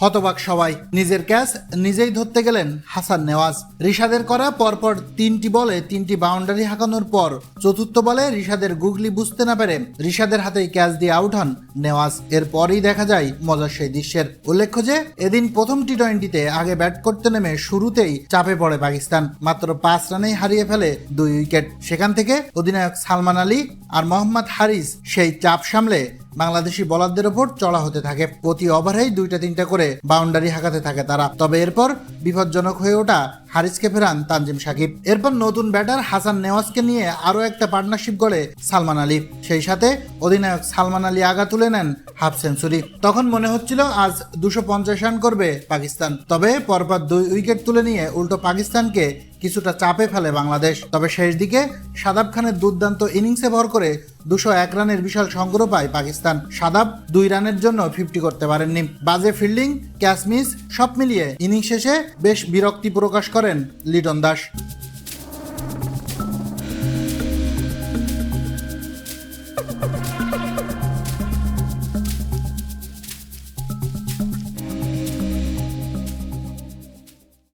হতবাক সবাই। নিজের ক্যাচ নিজেই ধরতে গেলেন হাসান নেওয়াজ। রিশাদের করা পরপর তিনটি বলে তিনটি বাউন্ডারি হাঁকানোর পর চতুর্থ বলে রিশাদের গুগলি বুঝতে না পেরে রিশাদের হাতেই ক্যাচ দিয়ে আউট হন নেওয়াজ। এরপরই দেখা যায় মজার সেই দৃশ্যের উল্লেখ্য যে, এদিন প্রথম টি টোয়েন্টিতে আগে ব্যাট করতে নেমে শুরুতেই চাপে পড়ে পাকিস্তান। মাত্র পাঁচ রানেই হারিয়ে ফেলে দুই উইকেট। সেখান থেকে অধিনায়ক সালমান আলী আর মোহাম্মদ হারিস সেই চাপ সামলে বাংলাদেশি বোলারদের ওপর চড়া হতে থাকে। প্রতি ওভারেই দুইটা তিনটা করে বাউন্ডারি হাঁকাতে থাকে তারা। তবে এরপর বিপজ্জনক হয়ে ওঠা হারিসকে ফেরান তানজিম সাকিব। এরপর নতুন ব্যাটার হাসান নেওয়াজকে নিয়ে আরও একটা পার্টনারশিপ গড়ে সালমান আলী। সেই সাথে অধিনায়ক সালমান আলী আগা তুলে নেন হাফ সেঞ্চুরি। তখন মনে হচ্ছিল আজ দুশো পঞ্চাশ রান করবে পাকিস্তান। তবে পরপর দুই উইকেট তুলে নিয়ে উল্টো পাকিস্তানকে কিছুটা চাপে ফেলে বাংলাদেশ। তবে শেষ দিকে সাদাব খানের দুর্দান্ত ইনিংসে ভর করে দুশো এক রানের বিশাল সংগ্রহ পায় পাকিস্তান। সাদাব দুই রানের জন্য ফিফটি করতে পারেননি। বাজে ফিল্ডিং ক্যাশ মিস, সব মিলিয়ে ইনিংস শেষে বেশ বিরক্তি প্রকাশ করেন লিটন দাস।